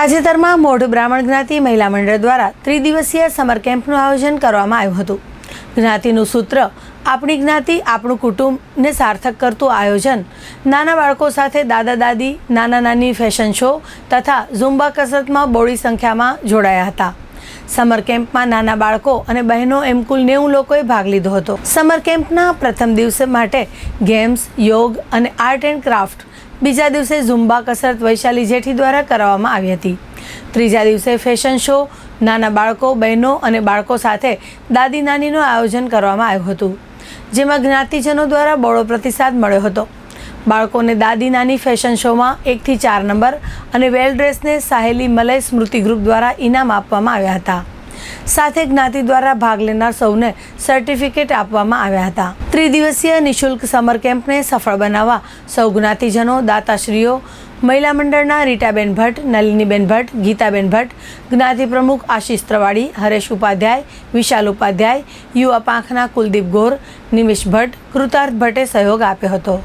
તાજેતરમાં મોઢ બ્રાહ્મણ જ્ઞાતિ મહિલા મંડળ દ્વારા ત્રિદિવસીય સમર કેમ્પનું આયોજન કરવામાં આવ્યું હતું. જ્ઞાતિનું સૂત્ર, આપણી જ્ઞાતિ આપણું કુટુંબને સાર્થક કરતું આયોજન. નાના બાળકો સાથે દાદા દાદી, નાના નાની ફેશન શો તથા ઝુંબા કસરતમાં બોડી સંખ્યામાં જોડાયા હતા. સમર કેમ્પમાં નાના બાળકો અને બહેનો એમ કુલ નેવું લોકોએ ભાગ લીધો હતો. સમર કેમ્પના પ્રથમ દિવસે માટે ગેમ્સ, યોગ અને આર્ટ એન્ડ ક્રાફ્ટ બીજા દિવસે ઝુંબા કસરત વૈશાલી જેઠી દ્વારા કરાવવામાં આવી હતી. ત્રીજા દિવસે ફેશન શો, નાના બાળકો, બહેનો અને બાળકો સાથે દાદી નાનીનું આયોજન કરવામાં આવ્યું હતું, જેમાં જ્ઞાતિજનો દ્વારા બહોળો પ્રતિસાદ મળ્યો હતો. બાળકોને દાદી નાની ફેશન શોમાં એકથી ચાર નંબર અને વેલ ડ્રેસને સાહેલી મલય સ્મૃતિ ગ્રુપ દ્વારા ઇનામ આપવામાં આવ્યા હતા. સાથે જ્ઞાતિ દ્વારા ભાગ લેનાર સૌને સર્ટિફિકેટ આપવામાં આવ્યા હતા. ત્રિદિવસીય નિઃશુલ્ક સમર કેમ્પને સફળ બનાવવા સૌ જ્ઞાતિજનો, દાતાશ્રીઓ, મહિલા મંડળના રીટાબેન ભટ્ટ, નલિનીબેન ભટ્ટ, ગીતાબેન ભટ્ટ, જ્ઞાતિ પ્રમુખ આશિષ ત્રવાડી, હરેશ ઉપાધ્યાય, વિશાલ ઉપાધ્યાય, યુવા પાંખના કુલદીપ ગોર, નિમિષ ભટ્ટ, કૃતાર્થ ભટ્ટે સહયોગ આપ્યો હતો.